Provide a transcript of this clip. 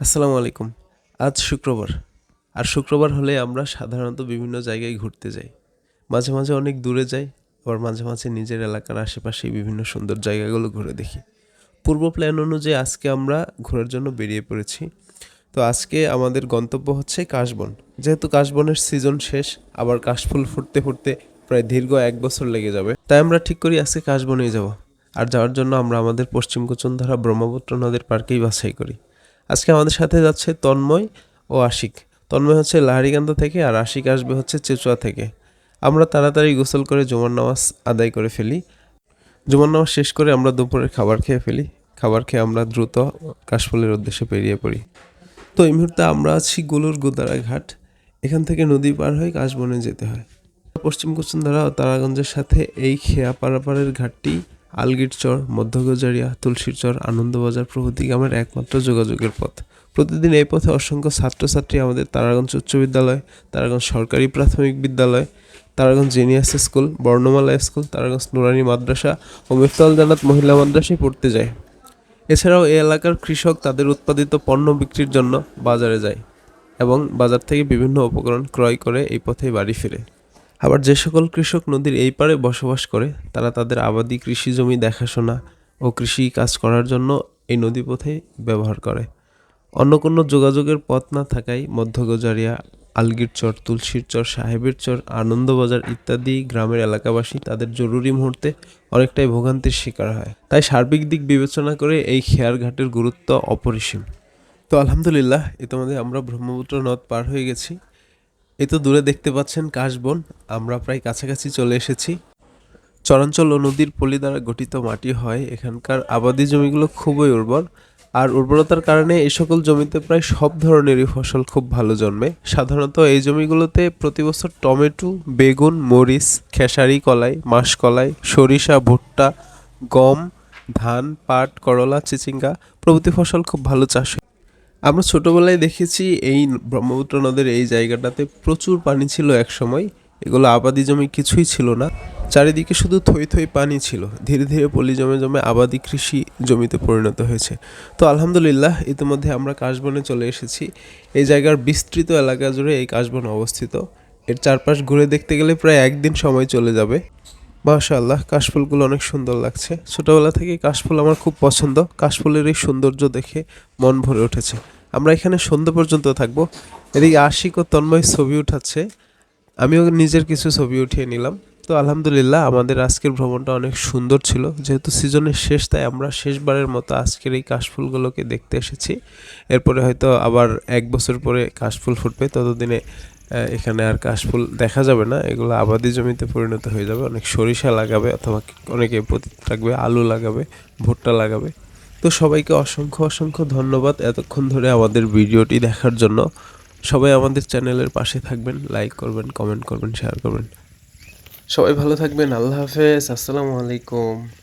আসসালামু আলাইকুম। আজ শুক্রবার। আর শুক্রবার হলে আমরা সাধারণত বিভিন্ন জায়গায় ঘুরতে যাই। মাঝে মাঝে অনেক দূরে যাই, আবার মাঝে মাঝে নিজের এলাকার আশেপাশে বিভিন্ন সুন্দর জায়গাগুলো ঘুরে দেখি। পূর্ব প্ল্যান অনুযায়ী আজকে আমরা ঘোরার জন্য বেরিয়ে পড়েছি। তো আজকে আমাদের গন্তব্য হচ্ছে কাশবন। যেহেতু কাশবনের সিজন শেষ, আবার কাশফুল ফুটতে ফুটতে প্রায় দীর্ঘ এক বছর লেগে যাবে। তাই আমরা ঠিক করি আজকে কাশবনেই যাব। আর যাওয়ার জন্য আমরা আমাদের পশ্চিম কুচনধারা ব্রহ্মপুত্র নদের পার্কেই বাছাই করি। আজকে আমাদের সাথে যাচ্ছে তন্ময় ও আশিক। তন্ময় হচ্ছে লাহারিকান্দা থেকে আর আশিক আসবে হচ্ছে চেচুয়া থেকে। আমরা তাড়াতাড়ি গোসল করে জুমার নামাজ আদায় করে ফেলি। জুমার নামাজ শেষ করে আমরা দুপুরের খাবার খেয়ে ফেলি। খাবার খেয়ে আমরা দ্রুত কাশফুলের উদ্দেশ্যে বেরিয়ে পড়ি। তো এই মুহূর্তে আমরা আছি গুলুর গোদারা ঘাট। এখান থেকে নদী পার হয়ে কাশবনে যেতে হয়। পশ্চিম কুচনধারা ও তারাগঞ্জের সাথে এই খেয়া পারাপারের ঘাটটি আলগির চর মধ্যগজারিয়া তুলসীর চর, আনন্দবাজার প্রভৃতি গ্রামের একমাত্র যোগাযোগের পথ। প্রতিদিন এই পথে অসংখ্য ছাত্রছাত্রী আমাদের তারাগঞ্জ উচ্চ বিদ্যালয়, তারাগঞ্জ সরকারি প্রাথমিক বিদ্যালয়, Taraganj genius school, Barnamala school, Taraganj Nurani মাদ্রাসা ও মিফতাল জানাত মহিলা মাদ্রাসায় পড়তে যায়। এছাড়াও এই এলাকার কৃষক তাদের উৎপাদিত পণ্য বিক্রির জন্য বাজারে যায় এবং বাজার থেকে বিভিন্ন উপকরণ ক্রয় করে এই পথেই বাড়ি ফিরে। আবার যে সকল কৃষক নদীর এই পারে বসবাস করে, তারা তাদের আবাদি কৃষি জমি দেখাশোনা ও কৃষি কাজ করার জন্য এই নদী পথে ব্যবহার করে। অন্য কোনো যোগাযোগের পথ না থাকায় মধ্যগজারিয়া আলগির চর, তুলসীর চর, সাহেবের চর, আনন্দবাজার ইত্যাদি গ্রামের এলাকাবাসী তাদের জরুরি মুহূর্তে অনেকটাই ভোগান্তির শিকার হয়। তাই সার্বিক দিক বিবেচনা করে এই খেয়ার ঘাটের গুরুত্ব অপরিসীম। তো আলহামদুলিল্লাহ ইতিমধ্যে আমরা ব্রহ্মপুত্র নদ পার হয়ে গেছি। এই তো দূরে দেখতে পাচ্ছেন কাশবন। আমরা প্রায় কাছাকাছি চলে এসেছি। চরাঞ্চল ও নদীর পলি দ্বারা গঠিত মাটি হয়। এখানকার আবাদি জমিগুলো খুবই উর্বর। আর উর্বরতার কারণে এই সকল জমিতে প্রায় সব ধরনেরই ফসল খুব ভালো জন্মে। সাধারণত এই জমিগুলোতে প্রতি বছর টমেটো, বেগুন, মরিচ, খেসারি, কলাই, মাসকলাই, সরিষা, ভুট্টা, গম, ধান, পাট, করলা, চিচিঙ্গা প্রভৃতি ফসল খুব ভালো চাষ হয়। আমরা ছোটবেলায় দেখেছি এই ব্রহ্মপুত্র নদের এই জায়গাটাতে প্রচুর পানি ছিল এক সময় এগুলো আবাদি জমি কিছুই ছিল না। চারিদিকে শুধু থই থই পানি ছিল। ধীরে ধীরে পলি জমে জমে আবাদি কৃষি জমিতে পরিণত হয়েছে। তো আলহামদুলিল্লাহ, ইতিমধ্যে আমরা কাশবনে চলে এসেছি। এই জায়গার বিস্তৃত এলাকা জুড়ে এই কাশবন অবস্থিত। এর চারপাশ ঘুরে দেখতে গেলে প্রায় একদিন সময় চলে যাবে। মাশাআল্লাহ, কাশফুলগুলো অনেক সুন্দর লাগছে। ছোটবেলা থেকে কাশফুল আমার খুব পছন্দ। কাশফুলের এই সৌন্দর্য দেখে মন ভরে উঠেছে। আমরা এখানে সন্ধ্যা পর্যন্ত থাকব। এদিকে আশিক ও তন্ময় ছবি উঠাচ্ছে। আমিও নিজের কিছু ছবি উঠিয়ে নিলাম। তো আলহামদুলিল্লাহ, আমাদের আজকের ভ্রমণটা অনেক সুন্দর ছিল। যেহেতু সিজনের শেষ, তাই আমরা শেষবারের মতো আজকের এই কাশফুলগুলোকে দেখতে এসেছি। এরপরে হয়তো আবার এক বছর পরে কাশফুল ফুটবে। ততদিনে এখানে আর কাশফুল দেখা যাবে না। এগুলো আবাদি জমিতে পরিণত হয়ে যাবে। অনেক সরিষা লাগাবে অথবা অনেকে রাখবে আলু লাগাবে, ভুট্টা লাগাবে। তো সবাইকে অসংখ্য অসংখ্য ধন্যবাদ এতক্ষণ ধরে আমাদের ভিডিওটি দেখার জন্য। সবাই আমাদের চ্যানেলের পাশে থাকবেন, লাইক করবেন, কমেন্ট করবেন, শেয়ার করবেন। সবাই ভালো থাকবেন। আল্লাহ হাফেজ। আসসালামু আলাইকুম।